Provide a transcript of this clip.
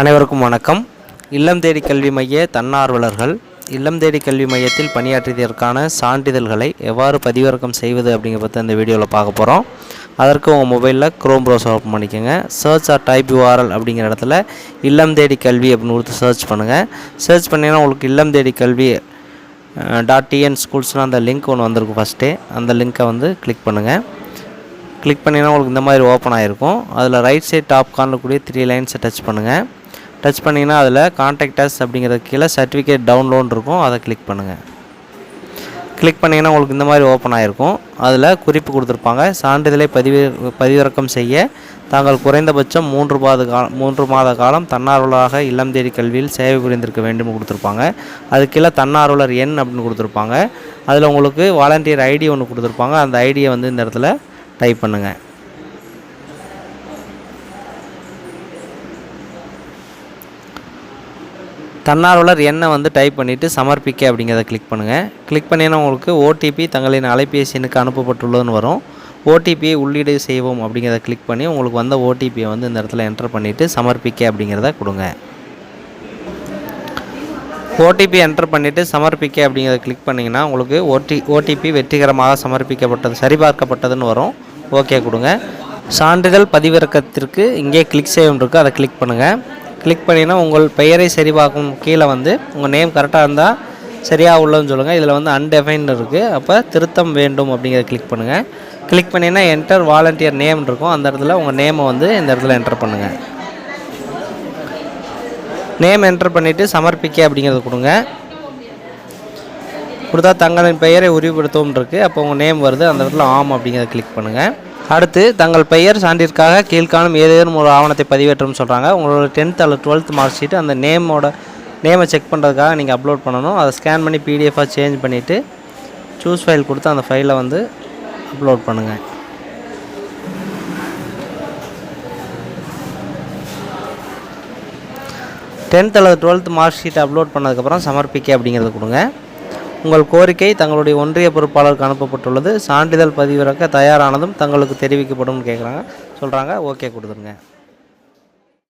அனைவருக்கும் வணக்கம். இல்லம் தேடி கல்வி மைய தன்னார்வலர்கள் இல்லம் தேடி கல்வி மையத்தில் பணியாற்றியதற்கான சான்றிதழ்களை எவ்வாறு பதிவிறக்கம் செய்வது அப்படிங்கிற பற்றி அந்த வீடியோவில் பார்க்க போகிறோம் அதற்கு உங்கள் மொபைலில் க்ரோம் ப்ரௌசர் ஓப்பன் பண்ணிக்கோங்க. சர்ச் ஆர் டைப் யூஆர்எல் அப்படிங்கிற இடத்துல இல்லம் தேடி கல்வி அப்படின்னு கொடுத்து சர்ச் பண்ணுங்கள் சர்ச் பண்ணிங்கன்னா உங்களுக்கு இல்லம் தேடி கல்வி டாட் டிஎன் ஸ்கூல்ஸ்னால் அந்த லிங்க் ஒன்று வந்திருக்கும் ஃபஸ்ட்டே அந்த லிங்க்கை வந்து கிளிக் பண்ணுங்கள் கிளிக் பண்ணிங்கன்னா உங்களுக்கு இந்த மாதிரி ஓப்பன் ஆகிருக்கும் அதில் ரைட் சைட் டாப் கார்னில் கூடிய த்ரீ லைன்ஸை டச் பண்ணுங்கள் டச் பண்ணிங்கன்னா அதில் கான்டாக்டஸ் அப்படிங்கிறது கீழே சர்டிஃபிகேட் டவுன்லோட் இருக்கும். அதை கிளிக் பண்ணுங்கள் கிளிக் பண்ணிங்கன்னா உங்களுக்கு இந்த மாதிரி ஓப்பன் ஆகிருக்கும் அதில் குறிப்பு கொடுத்துருப்பாங்க. சான்றிதழை பதிவு பதிவிறக்கம் செய்ய தாங்கள் குறைந்தபட்சம் மூன்று மாத கா மூன்று மாத காலம் தன்னார்வலராக இல்லம் தேடி கல்வியில் சேவை புரிந்திருக்க வேண்டும் கொடுத்துருப்பாங்க. அது கீழே தன்னார்வலர் எண் அப்படின்னு கொடுத்துருப்பாங்க. அதில் உங்களுக்கு வாலண்டியர் ஐடி ஒன்று கொடுத்துருப்பாங்க. அந்த ஐடியை வந்து இந்த இடத்துல டைப் பண்ணுங்கள் தன்னார்வலர் எண்ணை வந்து டைப் பண்ணிவிட்டு சமர்ப்பிக்க அப்படிங்கிறத கிளிக் பண்ணுங்கள் கிளிக் பண்ணினா உங்களுக்கு ஓடிபி தங்களின் அலைபேசி எண்ணுக்கு அனுப்பப்பட்டுள்ளதுன்னு வரும். ஓடிபியை உள்ளீடு செய்வோம் அப்படிங்கிறத கிளிக் பண்ணி உங்களுக்கு வந்த ஓடிபியை வந்து இந்த இடத்துல என்டர் பண்ணிவிட்டு சமர்ப்பிக்க அப்படிங்கிறத கொடுங்க. ஓடிபி என்டர் பண்ணிவிட்டு சமர்ப்பிக்க அப்படிங்கிறத கிளிக் பண்ணிங்கன்னா உங்களுக்கு ஓடி ஓடிபி வெற்றிகரமாக சமர்ப்பிக்கப்பட்டது சரிபார்க்கப்பட்டதுன்னு வரும். ஓகே கொடுங்க. சான்றிதழ் பதிவிறக்கத்திற்கு இங்கே கிளிக் செய்யும் இருக்குது அதை கிளிக் பண்ணுங்கள் கிளிக் பண்ணிங்கன்னா உங்கள் பெயரை சரிபார்க்கும் கீழே வந்து உங்கள் நேம் கரெக்டாக இருந்தால் சரியாக உள்ளதுன்னு சொல்லுங்கள் இதில் வந்து அன்டெஃபைன் இருக்குது அப்போ திருத்தம் வேண்டும் அப்படிங்கிறத கிளிக் பண்ணுங்கள் கிளிக் பண்ணிங்கன்னா என்டர் வாலண்டியர் நேம் இருக்கும். அந்த இடத்துல உங்கள் நேமை வந்து இந்த இடத்துல என்டர் பண்ணுங்கள் நேம் என்டர் பண்ணிவிட்டு சமர்ப்பிக்க அப்படிங்கிறத கொடுங்க. கொடுத்தா தங்களின் பெயரை உறுதிப்படுத்தவும் இருக்குது அப்போ உங்கள் நேம் வருது. அந்த இடத்துல ஆம் அப்படிங்கிறத கிளிக் பண்ணுங்கள் அடுத்து தங்கள் பெயர் சான்றிற்காக கீழ்காணும் ஏதேனும் ஒரு ஆவணத்தை பதிவேற்றணும்னு சொல்கிறாங்க உங்களோட டென்த் அல்லது டுவெல்த் மார்க் ஷீட் அந்த நேமோட நேமை செக் பண்ணுறதுக்காக நீங்கள் அப்லோட் பண்ணணும். அதை ஸ்கேன் பண்ணி பிடிஎஃபாக சேஞ்ச் பண்ணிவிட்டு சூஸ் ஃபைல் கொடுத்து அந்த ஃபைலை வந்து அப்லோட் பண்ணுங்கள் டென்த் அல்லது டுவெல்த் மார்க் ஷீட் அப்லோட் பண்ணதுக்கப்புறம் சமர்ப்பிக்க அப்படிங்கிறத கொடுங்க. உங்கள் கோரிக்கை தங்களுடைய ஒன்றிய பொறுப்பாளருக்கு அனுப்பப்பட்டுள்ளது. சான்றிதழ் பதிவிறக்க தயாரானதும் தங்களுக்கு தெரிவிக்கப்படும் கேட்குறாங்க சொல்கிறாங்க ஓகே கொடுத்துருங்க.